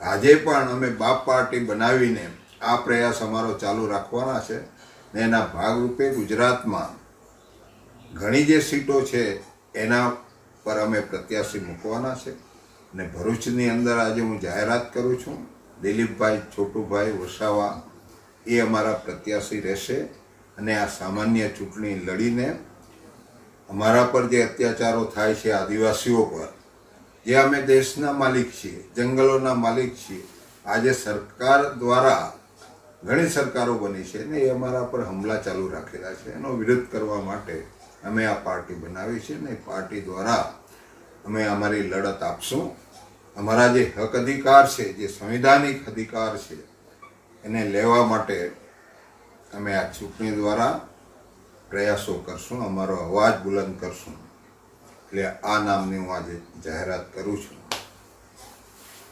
આજે પણ અમે બાપ પાર્ટી બનાવીને આ પ્રયાસ અમારો ચાલુ રાખવાના છે ને એના ભાગરૂપે ગુજરાતમાં ઘણી જે સીટો છે એના પર અમે પ્રત્યાશી મૂકવાના છે ને ભરૂચની અંદર આજે હું જાહેરાત કરું છું. દિલીપભાઈ છોટુભાઈ વસાવા એ અમારા પ્રત્યાશી રહેશે અને આ સામાન્ય ચૂંટણી લડીને અમારા પર જે અત્યાચારો થાય છે આદિવાસીઓ પર જે અમે દેશના માલિક છીએ, જંગલોના માલિક છીએ, આજે સરકાર દ્વારા ઘણી સરકારો બની છે ને એ અમારા પર હમલા ચાલુ રાખેલા છે. એનો વિરોધ કરવા માટે અમે આ પાર્ટી બનાવી છે ને પાર્ટી દ્વારા અમે અમારી લડત આપશું. અમારા જે હક અધિકાર છે, જે સંવિધાનિક અધિકાર છે, એને લેવા માટે અમે આ ચૂંટણી દ્વારા પ્રયાસો કરશું, અમારો અવાજ બુલંદ કરશું. એટલે આ નામની હું આજે જાહેરાત કરું છું.